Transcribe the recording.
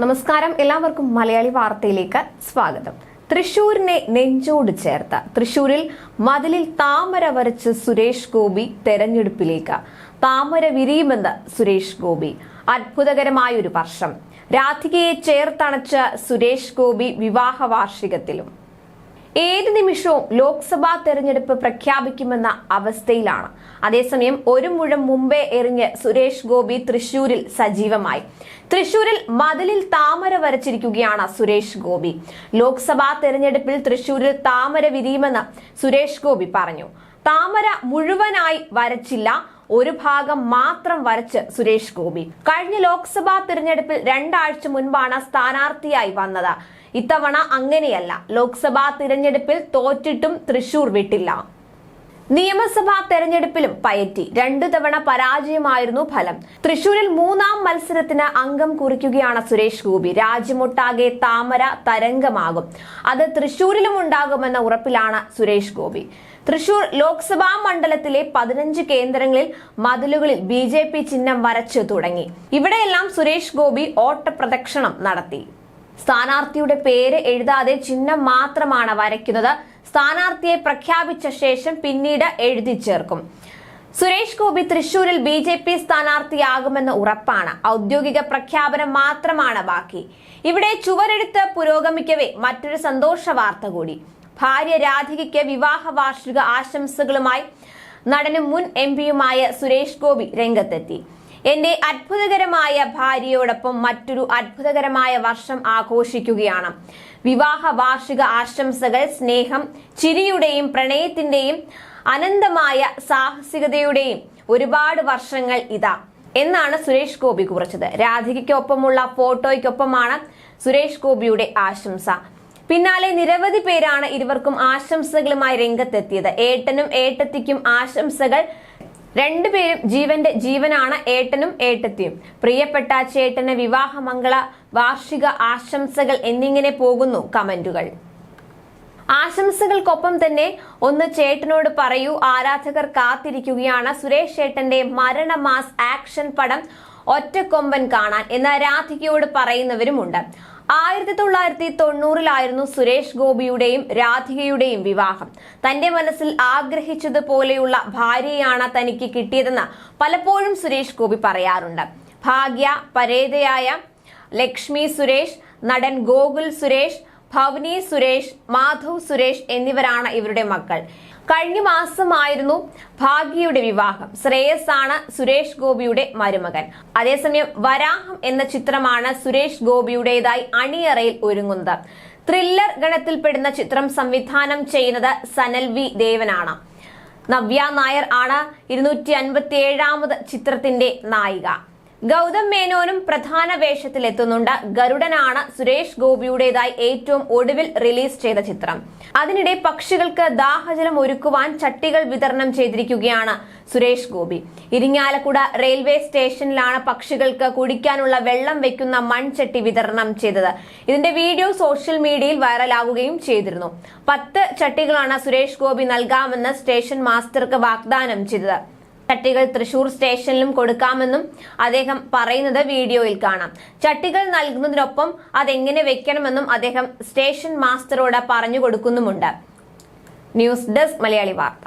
നമസ്കാരം. എല്ലാവർക്കും മലയാളി വാർത്തയിലേക്ക് സ്വാഗതം. തൃശൂരിനെ നെഞ്ചോട് ചേർത്ത. തൃശൂരിൽ മതിലിൽ താമര വരച്ച് സുരേഷ് ഗോപി തെരഞ്ഞെടുപ്പിലേക്ക്. താമര വിരിയുമെന്ന് സുരേഷ് ഗോപി. അത്ഭുതകരമായൊരു വർഷം. രാധികയെ ചേർത്തണച്ച സുരേഷ് ഗോപി വിവാഹ വാർഷികത്തിലും ഏത് നിമിഷവും ലോക്സഭാ തെരഞ്ഞെടുപ്പ് പ്രഖ്യാപിക്കുമെന്ന അവസ്ഥയിലാണ്. അതേസമയം ഒരു മുഴം മുമ്പേ എറിഞ്ഞ് സുരേഷ് ഗോപി തൃശൂരിൽ സജീവമായി. തൃശൂരിൽ മതിലിൽ താമര വരച്ചിരിക്കുകയാണ് സുരേഷ് ഗോപി. ലോക്സഭാ തെരഞ്ഞെടുപ്പിൽ തൃശൂരിൽ താമര വിരിയുമെന്ന് സുരേഷ് ഗോപി പറഞ്ഞു. താമര മുഴുവനായി വരച്ചില്ല ഒരു ഭാഗം മാത്രം വരച്ച് സുരേഷ് ഗോപി. കഴിഞ്ഞ ലോക്സഭാ തിരഞ്ഞെടുപ്പിൽ രണ്ടാഴ്ച മുൻപാണ് സ്ഥാനാർത്ഥിയായി വന്നത്. ഇത്തവണ അങ്ങനെയല്ല. ലോക്സഭാ തിരഞ്ഞെടുപ്പിൽ തോറ്റിട്ടും തൃശൂർ വിട്ടില്ല. നിയമസഭാ തെരഞ്ഞെടുപ്പിലും പയറ്റി. രണ്ടു തവണ പരാജയമായിരുന്നു ഫലം. തൃശൂരിൽ മൂന്നാം മത്സരത്തിന് അംഗം കുറിക്കുകയാണ് സുരേഷ് ഗോപി. രാജ്യമൊട്ടാകെ താമര തരംഗമാകും. അത് തൃശൂരിലും ഉണ്ടാകുമെന്ന ഉറപ്പിലാണ് സുരേഷ് ഗോപി. തൃശൂർ ലോക്സഭാ മണ്ഡലത്തിലെ പതിനഞ്ച് കേന്ദ്രങ്ങളിൽ മതിലുകളിൽ ബി ജെ പി ചിഹ്നം വരച്ചു തുടങ്ങി. ഇവിടെയെല്ലാം സുരേഷ് ഗോപി ഓട്ടപ്രദക്ഷിണം നടത്തി. സ്ഥാനാർത്ഥിയുടെ പേര് എഴുതാതെ ചിഹ്നം മാത്രമാണ് വരയ്ക്കുന്നത്. സ്ഥാനാർത്ഥിയെ പ്രഖ്യാപിച്ച ശേഷം പിന്നീട് എഴുതി ചേർക്കും. സുരേഷ് ഗോപി തൃശൂരിൽ ബി ജെ പി സ്ഥാനാർത്ഥിയാകുമെന്ന് ഉറപ്പാണ്. ഔദ്യോഗിക പ്രഖ്യാപനം മാത്രമാണ് ബാക്കി. ഇവിടെ ചുവരെടുത്ത് പുരോഗമിക്കവേ മറ്റൊരു സന്തോഷ വാർത്ത കൂടി. ഭാര്യ രാധികയ്ക്ക് വിവാഹ വാർഷിക ആശംസകളുമായി നടനും മുൻ എം പിയുമായ സുരേഷ് ഗോപി രംഗത്തെത്തി. എന്റെ അത്ഭുതകരമായ ഭാര്യയോടൊപ്പം മറ്റൊരു അത്ഭുതകരമായ വർഷം ആഘോഷിക്കുകയാണ്. വിവാഹ വാർഷിക ആശംസകൾ സ്നേഹം ചിരിയുടെയും പ്രണയത്തിന്റെയും അനന്തമായ സാഹസികതയുടെയും ഒരുപാട് വർഷങ്ങൾ ഇതാ. എന്നാണ് സുരേഷ് ഗോപി കുറിച്ചത്. രാധികയ്ക്കൊപ്പമുള്ള ഫോട്ടോയ്ക്കൊപ്പമാണ് സുരേഷ് ഗോപിയുടെ ആശംസ. പിന്നാലെ നിരവധി പേരാണ് ഇരുവർക്കും ആശംസകളുമായി രംഗത്തെത്തിയത്. ഏട്ടനും ഏട്ടത്തിക്കും ആശംസകൾ. രണ്ടുപേരും ജീവന്റെ ജീവനാണ് ഏട്ടനും ഏട്ടത്തിയും. പ്രിയപ്പെട്ട ചേട്ടന് വിവാഹമംഗള വാർഷിക ആശംസകൾ എന്നിങ്ങനെ പോകുന്നു കമന്റുകൾ. ആശംസകൾക്കൊപ്പം തന്നെ ഒന്ന് ചേട്ടനോട് പറയൂ ആരാധകർ കാത്തിരിക്കുകയാണ്. സുരേഷ് ചേട്ടന്റെ മരണ മാസ് ആക്ഷൻ പടം ഒറ്റക്കൊമ്പൻ കാണാൻ എന്ന രാധികയോട് പറയുന്നവരുമുണ്ട്. ആയിരത്തി തൊള്ളായിരത്തി തൊണ്ണൂറിലായിരുന്നു സുരേഷ് ഗോപിയുടെയും രാധികയുടെയും വിവാഹം. തന്റെ മനസ്സിൽ ആഗ്രഹിച്ചതുപോലെയുള്ള ഭാര്യയാണ് തനിക്ക് കിട്ടിയതെന്ന് പലപ്പോഴും സുരേഷ് ഗോപി പറയാറുണ്ട്. ഭാഗ്യ പരേതയായ ലക്ഷ്മി സുരേഷ് നടൻ ഗോകുൽ സുരേഷ് ഭവനി സുരേഷ് മാധവ് സുരേഷ് എന്നിവരാണ് ഇവരുടെ മക്കൾ. കഴിഞ്ഞ മാസമായിരുന്നു ഭാഗ്യയുടെ വിവാഹം. ശ്രേയസ് ആണ് സുരേഷ് ഗോപിയുടെ മരുമകൻ. അതേസമയം വരാഹം എന്ന ചിത്രമാണ് സുരേഷ് ഗോപിയുടേതായി അണിയറയിൽ ഒരുങ്ങുന്നത്. ത്രില്ലർ ഗണത്തിൽപ്പെടുന്ന ചിത്രം സംവിധാനം ചെയ്യുന്നത് സനൽ വി ദേവനാണ്. നവ്യ നായർ ആണ്. ഇരുന്നൂറ്റി അൻപത്തി ഏഴാമത് ചിത്രത്തിന്റെ നായിക. ഗൗതം മേനോനും പ്രധാന വേഷത്തിലെത്തുന്നുണ്ട്. ഗരുഡനാണ് സുരേഷ് ഗോപിയുടേതായി ഏറ്റവും ഒടുവിൽ റിലീസ് ചെയ്ത ചിത്രം. അതിനിടെ പക്ഷികൾക്ക് ദാഹജലം ഒരുക്കുവാൻ ചട്ടികൾ വിതരണം ചെയ്തിരിക്കുകയാണ് സുരേഷ് ഗോപി. ഇരിങ്ങാലക്കുട റെയിൽവേ സ്റ്റേഷനിലാണ് പക്ഷികൾക്ക് കുടിക്കാനുള്ള വെള്ളം വെക്കുന്ന മൺചട്ടി വിതരണം ചെയ്തത്. ഇതിന്റെ വീഡിയോ സോഷ്യൽ മീഡിയയിൽ വൈറലാകുകയും ചെയ്തിരുന്നു. പത്ത് ചട്ടികളാണ് സുരേഷ് ഗോപി നൽകാമെന്ന് സ്റ്റേഷൻ മാസ്റ്റർക്ക് വാഗ്ദാനം ചെയ്തത്. ചട്ടികൾ തൃശൂർ സ്റ്റേഷനിലും കൊടുക്കാമെന്നും അദ്ദേഹം പറയുന്നത് വീഡിയോയിൽ കാണാം. ചട്ടികൾ നൽകുന്നതിനൊപ്പം അതെങ്ങനെ വെക്കണമെന്നും അദ്ദേഹം സ്റ്റേഷൻ മാസ്റ്ററോട് പറഞ്ഞു കൊടുക്കുന്നുമുണ്ട്. ന്യൂസ് ഡെസ്ക് മലയാളി വാർത്ത.